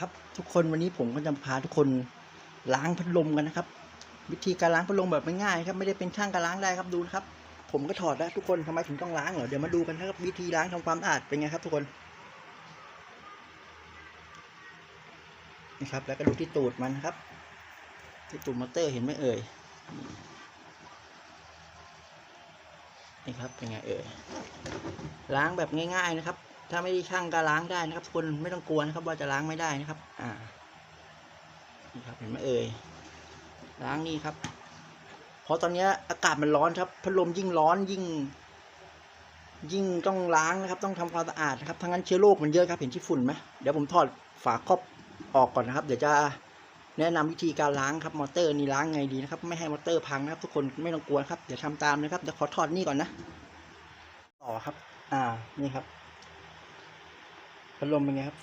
ครับทุกคนวันนี้ผมก็จะพาทุกคนล้างพัดลมกันนะครับ วิธีการล้างพัดลมแบบง่ายๆครับไม่ได้เป็นช่างการล้างได้ครับดูนะครับ ผมก็ถอดแล้วทุกคนทำไมถึงต้องล้างเหรอเดี๋ยวมาดูกันนะครับวิธีล้างทำความสะอาดเป็นไงครับ ทุกคนนี่ครับ แล้วก็ดูที่ตูดมันนะครับ ที่ตูดมอเตอร์เห็นไหมเอ่ยนี่ครับเป็นไงเอ่ยล้างแบบง่าย ๆนะครับ ถ้าไม่ได้ช่างก็ล้างได้นะครับทุกคนไม่ต้องกลัวนะครับ ว่าจะล้างไม่ได้นะครับ อ่านี่ครับเห็นไหมเอ่ยล้างนี่ครับ เพราะตอนนี้อากาศมันร้อนครับพัดลมยิ่งร้อนยิ่ง ยิ่งต้องล้างนะครับ ต้องทำความสะอาดนะครับทั้งนั้นเชื้อโรคมันเยอะครับเห็นที่ฝุ่นไหมเดี๋ยวผมถอดฝาครอบออกก่อนนะครับ เดี๋ยวจะแนะนำวิธีการล้างครับมอเตอร์นี่ล้างไงดีนะครับ ไม่ให้มอเตอร์พังนะครับ ทุกคนไม่ต้องกลัวครับเดี๋ยวทำตามนะครับเดี๋ยวขอถอดนี่ก่อนนะต่อครับ อ่านี่ครับ ดลมเป็นไงครับ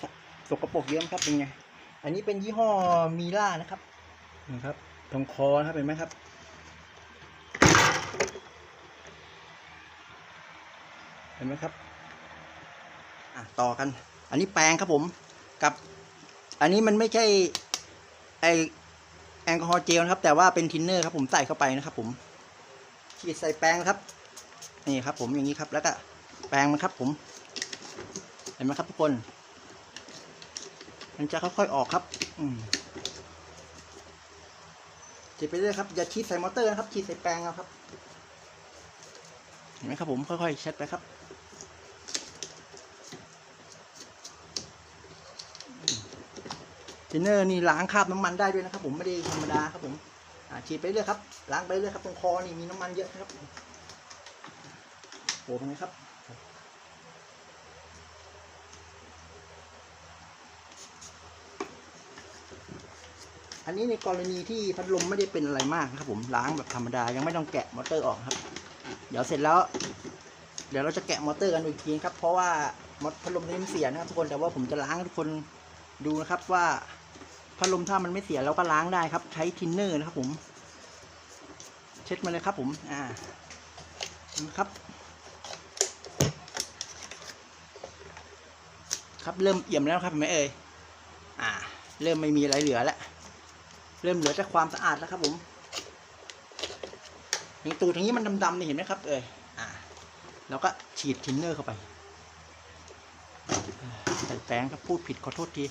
สกปรกเยอะไหมครับเป็นไง อันนี้เป็นยี่ห้อมีล่านะครับนี่ครับตรงคอนะครับเห็นไหมครับ เห็นไหมครับอะต่อกัน อันนี้แปรงครับผมกับ อันนี้มันไม่ใช่ไอแอลกอฮอล์เจลนะครับ แต่ว่าเป็นทินเนอร์ครับผมใส่เข้าไปนะครับ ผมฉีดใส่แปรงนะครับนี่ครับ ผมอย่างนี้ครับ แล้วก็แปรงมันครับ ผม ห็นไหมครับทุกคน มันจะค่อยๆออกครับฉีดไปเรื่อยครับ อย่าฉีดใส่มอเตอร์นะครับฉีดใส่แปรงเอาครับ เห็นไหมครับผมค่อยๆเช็ดไปครับทินเนอร์นี่ล้างคราบน้ำมันได้ด้วยนะครับ ผมไม่ได้ธรรมดาครับผมฉีดไปเรื่อยครับล้างไปเรื่อยครับตรงคอนี่มีน้ำมันเยอะนะครับโอ้เป็นไงครับ อันนี้ในกรณีที่พัดลมไม่ได้เป็นอะไรมากนะครับ ผมล้างแบบธรรมดายังไม่ต้องแกะมอเตอร์ออกครับ เดี๋ยวเสร็จแล้ว เดี๋ยวเราจะแกะมอเตอร์กันอีกทีครับ เพราะว่ามอพัดลมนี้มันเสียนะครับทุกคนแต่ว่าผมจะล้างทุกคนดูนะครับว่าพัดลมถ้ามันไม่เสียเราก็ล้างได้ครับ ใช้ทินเนอร์นะครับ ผม เช็ดมาเลยครับ ผม อ่านะครับ ครับเริ่มเอี่ยมแล้วครับเห็นไหมเอ่ยอ่า เริ่มไม่มีอะไรเหลือแล้ว เริ่มเหลือแต่ความสะอาดแล้วครับผมอย่างตูดอย่างนี้มันดำๆนี่เห็นไหมครับ เอ่ยอ่าแล้วก็ฉีดทินเนอร์เข้าไปใส่แป้งครับพูดผิดขอโทษที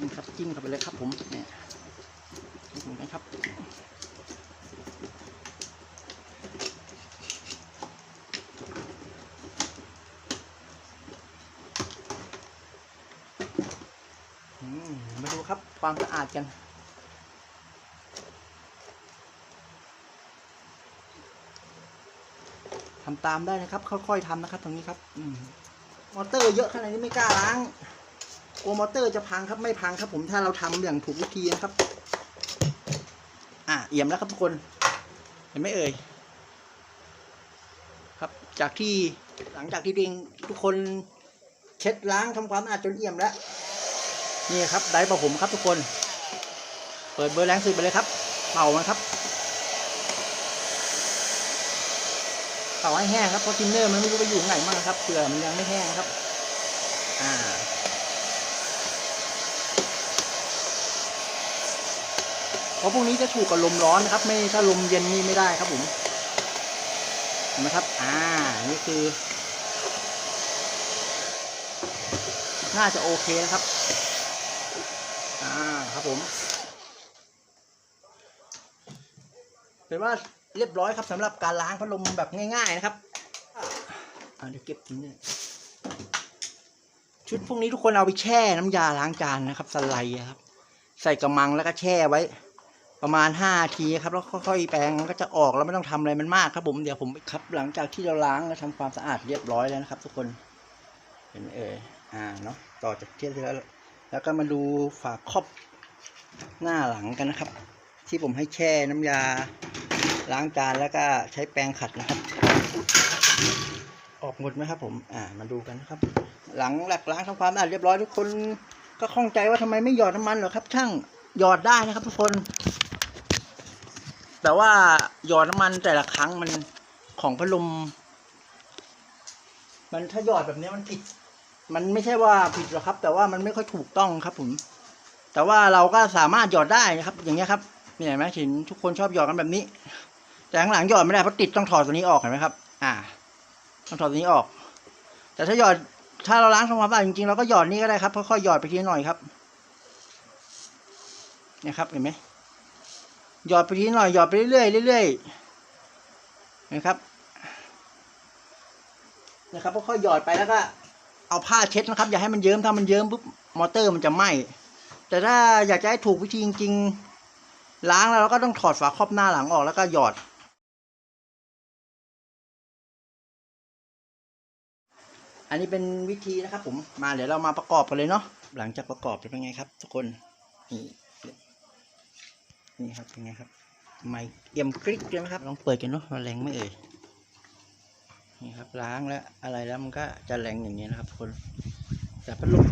นี่ครับจิ้มเข้าไปเลยครับผมเนี่ยเหมือนกันครับมาดูครับความสะอาดกัน ทำตามได้นะครับ ค่อยๆทำนะครับ ตรงนี้ครับอืมอเตอร์เยอะขนาดนี้ไม่กล้าล้างกลัวมอเตอร์จะพังครับไม่พังครับ ผมถ้าเราทำอย่างถูกวิธีนะครับ อะเอี่ยมแล้วครับทุกคน เห็นไหมเอ่ยครับจากที่หลังจากที่เองทุกคนเช็ดล้างทำความสะอาดจนเอี่ยมแล้ว นี่ครับ ไดร์ประผมครับทุกคน เปิดเบอร์แรงสุดไปเลยครับ เป่ามันครับ เป่าให้แห้งครับเพราะทินเนอร์มันไม่รู้ไปอยู่ไหนมากครับเผื่อมันยังไม่แห้งครับ อ่าเพราะพวกนี้จะถูกกับลมร้อนนะครับ ไม่ถ้าลมเย็นนี่ไม่ได้ครับผมเห็นไหมครับ อ่า นี่คือ น่าจะโอเคนะครับ อ่า ครับผมเป็นว่า เรียบร้อยครับสำหรับการล้างพัดลมแบบง่าย ๆ นะครับอ่าเดี๋ยวเก็บนี่ชุดพวกนี้ทุกคนเอาไปแช่น้ำยาล้างจานนะครับสไลด์ครับ ใส่กระมังแล้วก็แช่ไว้ ประมาณห้าทีครับแล้วค่อยๆแปรงมันก็จะออกแล้วไม่ต้องทำอะไรมันมากครับผมเดี๋ยวผมครับ หลังจากที่เราล้างและทำความสะอาดเรียบร้อยแล้วนะครับ ทุกคนเห็นเอ่ยอ่าเนาะต่อจากเที่ยวแล้วแล้วก็มาดูฝาครอบหน้าหลังกันนะครับ ที่ผมให้แช่น้ำยา ล้างจานแล้วก็ใช้แปรงขัดนะครับ ออกหมดไหมครับ ผม อ่า มาดูกันนะครับ หลังหลักล้างทำความสะอาดเรียบร้อยทุกคนก็ข้องใจว่าทำไมไม่หยอดน้ำมันหรอครับ ช่างหยอดได้นะครับ ทุกคน แต่ว่าหยอดน้ำมันแต่ละครั้งมันของพัดลมมันถ้าหยอดแบบนี้มันผิด มันไม่ใช่ว่าผิดหรอกครับ แต่ว่ามันไม่ค่อยถูกต้องครับ ผม แต่ว่าเราก็สามารถหยอดได้นะครับ อย่างเงี้ยครับนี่เห็นไหมเห็นทุกคนชอบหยอดกันแบบนี้ แต่ข้างหลังหยอดไม่ได้เพราะติดต้องถอดตัวนี้ออกเห็นไหมครับ อ่า ต้องถอดตัวนี้ออก แต่ถ้าหยอดถ้าเราล้างทำความสะอาดจริงๆเราก็หยอดนี่ก็ได้ครับค่อยๆหยอดไปทีหน่อยครับเนี่ยครับเห็นไหมหยอดไปทีหน่อยหยอดไปเรื่อยๆเรื่อยๆนะครับ นะครับค่อยๆหยอดไปแล้วก็เอาผ้าเช็ดนะครับ อย่าให้มันเยิ้มถ้ามันเยิ้มปุ๊บมอเตอร์มันจะไหม้แต่ถ้าอยากจะให้ถูกวิธีจริง ๆ ล้างแล้วเราก็ต้องถอดฝาครอบหน้าหลังออกแล้วก็หยอด อันนี้เป็นวิธีนะครับ ผมมาเดี๋ยวเรามาประกอบกันเลยเนาะหลังจากประกอบเป็นไงครับ ทุกคนนี่นี่ครับเป็นไงครับไม่เอี่ยมกริ๊กเลยไหมครับลองเปิดกันเนาะมันแรงไม่เอ่ยนี่ครับล้างแล้วอะไรแล้วมันก็จะแรงอย่างนี้นะครับทุกคนแต่พัดลม